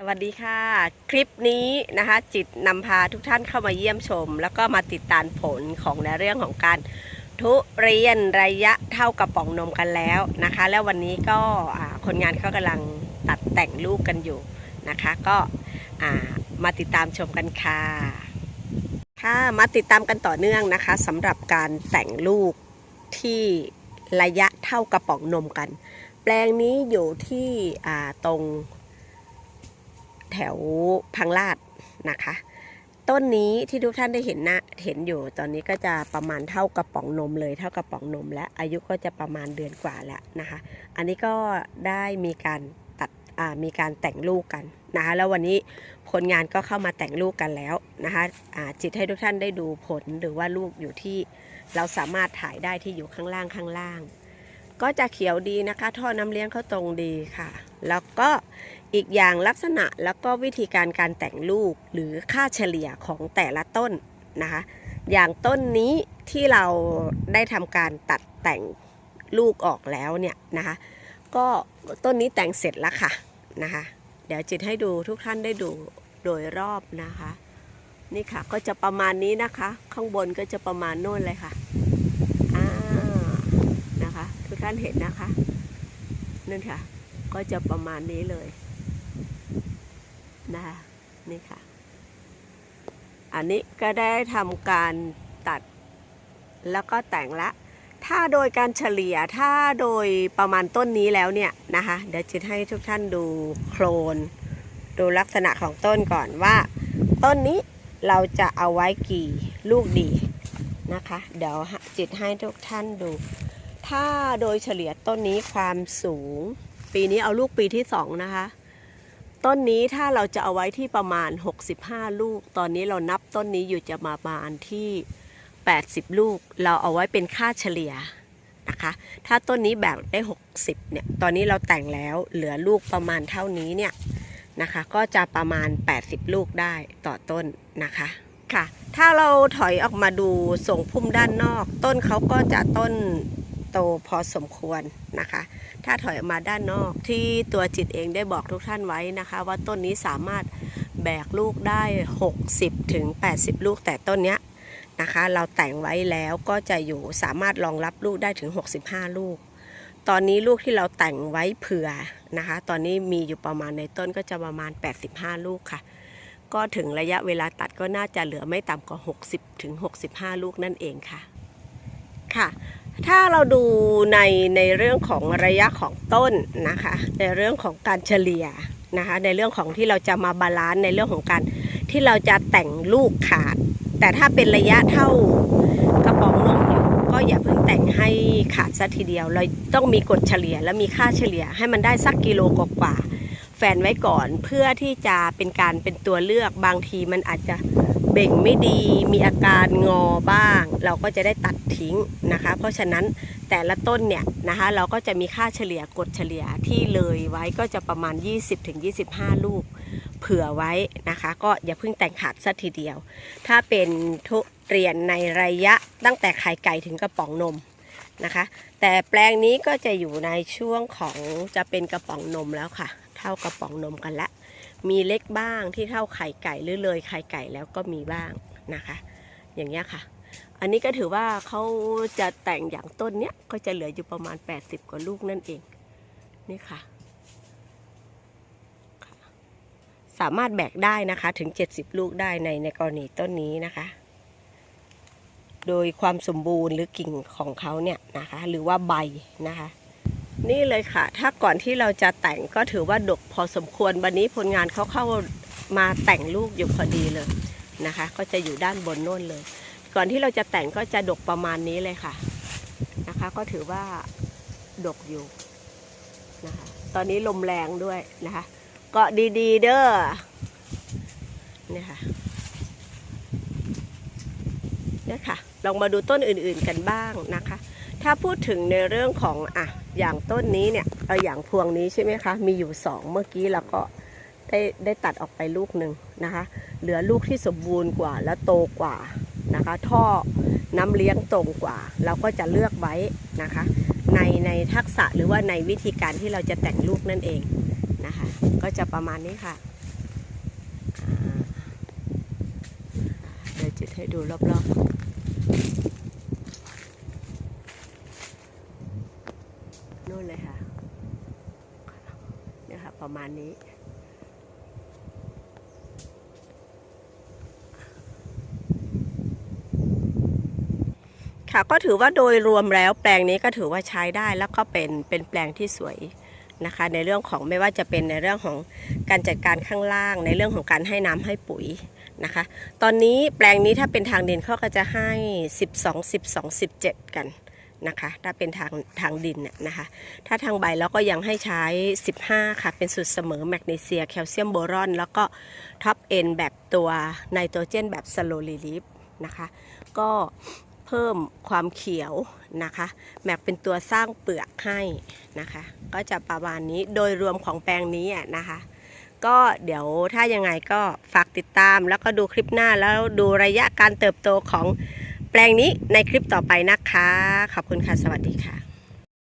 สวัสดีค่ะ คลิปนี้นะคะจิตนำพาทุกท่านเข้ามาเยี่ยมชม แล้วก็มาติดตามผลของในเรื่องของการทุเรียนระยะเท่ากระป๋องนมกันแล้วนะคะ แล้ววันนี้ก็คนงานเขากำลังตัดแต่งลูกกันอยู่นะคะ ก็มาติดตามชมกันค่ะค่ะมาติดตามกันต่อเนื่องนะคะสำหรับการแต่งลูกที่ระยะเท่ากระป๋องนมกัน แปลงนี้อยู่ที่ตรง แถวพังลาดนะคะ ต้นนี้ที่ทุกท่านได้เห็นนะเห็นอยู่ตอนนี้ก็จะประมาณเท่ากระป๋องนมเลย เท่ากระป๋องนม และอายุก็จะประมาณเดือนกว่าแล้วนะคะ อันนี้ก็ได้มีการตัดมีการแต่งลูกกันนะคะ แล้ววันนี้ผลงานก็เข้ามาแต่งลูกกันแล้วนะคะจิตให้ทุกท่านได้ดูผลหรือว่าลูกอยู่ที่เราสามารถถ่ายได้ที่อยู่ข้างล่างข้างล่าง ก็จะเขียวดีนะคะ ท่อน้ำเลี้ยงเขาตรงดีค่ะ แล้วก็อีกอย่างลักษณะแล้วก็วิธีการการแต่งลูกหรือค่าเฉลี่ยของแต่ละต้นนะคะ อย่างต้นนี้ที่เราได้ทำการตัดแต่งลูกออกแล้วเนี่ยนะคะ ก็ต้นนี้แต่งเสร็จแล้วค่ะนะคะ เดี๋ยวจิตให้ดูทุกท่านได้ดูโดยรอบนะคะ นี่ค่ะก็จะประมาณนี้นะคะ ข้างบนก็จะประมาณโน่นเลยค่ะ นะคะทุกท่านเห็นนะคะนั่นค่ะ ก็จะประมาณนี้เลยนะคะนี่ค่ะ อันนี้ก็ได้ทำการตัดแล้วก็แต่งละ ถ้าโดยการเฉลี่ยถ้าโดยประมาณต้นนี้แล้วเนี่ยนะคะ เดี๋ยวจิตให้ทุกท่านดูโคลน ดูลักษณะของต้นก่อนว่า ต้นนี้เราจะเอาไว้กี่ลูกดีนะคะ เดี๋ยวจิตให้ทุกท่านดู ถ้าโดยเฉลี่ยต้นนี้ความสูง ปีนี้เอาลูกปีที่สองนะคะ ต้นนี้ถ้าเราจะเอาไว้ที่ประมาณ 65 ลูก ตอนนี้เรานับต้นนี้อยู่จะมาประมาณที่ 80 ลูก เราเอาไว้เป็นค่าเฉลี่ยนะคะ ถ้าต้นนี้แบกได้ 60 เนี่ย ตอนนี้เราแต่งแล้วเหลือลูกประมาณเท่านี้เนี่ยนะคะ ก็จะประมาณ 80 ลูกได้ต่อต้นนะคะค่ะ ถ้าเราถอยออกมาดูส่งพุ่มด้านนอก ต้นเขาก็จะต้น โตพอสมควรนะคะ ถ้าถอยออกมาด้านนอกที่ตัวจิตเองได้บอกทุกท่านไว้นะคะ ว่าต้นนี้สามารถแบกลูกได้ 60ถึง80 ลูกแต่ต้นเนี้ยนะคะ เราแต่งไว้แล้วก็จะอยู่สามารถรองรับลูกได้ถึง 65 ลูก ตอนนี้ลูกที่เราแต่งไว้เผื่อนะคะ ตอนนี้มีอยู่ประมาณในต้นก็จะประมาณ 85 ลูกค่ะก็ถึงระยะเวลาตัดก็น่าจะเหลือไม่ต่ำกว่า 60ถึง65 ลูกนั่นเองค่ะ ค่ะ ถ้าเราดูในในเรื่องของระยะของต้นนะคะ ในเรื่องของการเฉลี่ยนะคะ ในเรื่องของที่เราจะมาบาลานซ์ในเรื่องของการที่เราจะแต่งลูกขาด แต่ถ้าเป็นระยะเท่ากระป๋องนมอยู่ก็อย่าเพิ่งแต่งให้ขาดซะทีเดียว เราต้องมีกฎเฉลี่ยและมีค่าเฉลี่ยให้มันได้สักกิโลกว่าๆ แฟนไว้ก่อนเพื่อที่จะเป็นการเป็นตัวเลือกบางทีมันอาจจะเบ่งไม่ดีมีอาการงอบ้าง เราก็จะได้ตัดทิ้งนะคะ เพราะฉะนั้นแต่ละต้นเนี่ยนะคะเราก็จะมีค่าเฉลี่ยกดเฉลี่ยที่เลยไว้ก็จะประมาณ 20-25 ลูก เผื่อไว้นะคะ ก็อย่าเพิ่งแต่งขาดซะทีเดียว ถ้าเป็นทุเรียนในระยะตั้งแต่ไข่ไก่ถึงกระป๋องนมนะคะ แต่แปลงนี้ก็จะอยู่ในช่วงของจะเป็นกระป๋องนมแล้วค่ะ ท่ากระป๋องนมกันละ มีเล็กบ้างที่เท่าไข่ไก่หรือเลยไข่ไก่แล้วก็มีบ้างนะคะ อย่างเงี้ยค่ะ อันนี้ก็ถือว่าเขาจะแต่งอย่างต้นเนี้ยก็จะเหลืออยู่ประมาณ 80 กว่าลูกนั่นเอง นี่ค่ะค่ะสามารถแบกได้นะคะถึง 70 ลูกได้ในในกรณีต้นนี้นะคะโดยความสมบูรณ์หรือกิ่งของเขาเนี่ยนะคะ หรือว่าใบนะคะ นี่เลยค่ะ ถ้าก่อนที่เราจะแต่งก็ถือว่าดกพอสมควร วันนี้ผลงานเขาเข้ามาแต่งลูกอยู่พอดีเลยนะคะ ก็จะอยู่ด้านบนโน่นเลย ก่อนที่เราจะแต่งก็จะดกประมาณนี้เลยค่ะนะคะ ก็ถือว่าดกอยู่นะคะ ตอนนี้ลมแรงด้วยนะคะ เก็ดีๆ เด้อเนี่ยค่ะเนี่ยค่ะ ลองมาดูต้นอื่นๆกันบ้างนะคะ ถ้าพูดถึงในเรื่องของอะอย่างต้นนี้เนี่ยเอออย่างพวงนี้ใช่ไหมคะ มีอยู่สองเมื่อกี้เราก็ได้ได้ตัดออกไปลูกหนึ่งนะคะ เหลือลูกที่สมบูรณ์กว่าและโตกว่านะคะ ท่อน้ำเลี้ยงตรงกว่า เราก็จะเลือกไว้นะคะ ในในทักษะหรือว่าในวิธีการที่เราจะแต่งลูกนั่นเองนะคะ ก็จะประมาณนี้ค่ะเดี๋ยวจุดให้ดูรอบๆนู่นเลยค่ะ เนี่ยค่ะ ประมาณนี้ ค่ะก็ถือว่าโดยรวมแล้วแปลงนี้ก็ถือว่าใช้ได้แล้วก็เป็นเป็นแปลงที่สวยนะคะ ในเรื่องของไม่ว่าจะเป็นในเรื่องของการจัดการข้างล่าง ในเรื่องของการให้น้ำให้ปุ๋ยนะคะ ตอนนี้แปลงนี้ถ้าเป็นทางดินเขาก็จะให้ 12 12 17 กัน นะคะ ถ้าเป็นทางทางดินน่ยนะคะ ถ้าทางใบแล้วก็ยังให้ใช้ 15 ค่ะ เป็นสูตรเสมอแมกนีเซียแคลเซียมโบรอน แล้วก็ท็อปเอ็นแบบตัวไนโตรเจนแบบสโลลีลิฟนะคะ ก็เพิ่มความเขียวนะคะ แมกเป็นตัวสร้างเปลือกให้นะคะ ก็จะประมาณนี้โดยรวมของแปลงนี้นะคะ ก็เดี๋ยวถ้ายังไงก็ฝากติดตามแล้วก็ดูคลิปหน้าแล้วดูระยะการเติบโตของ แปลงนี้ในคลิปต่อไปนะคะ ขอบคุณค่ะ สวัสดีค่ะ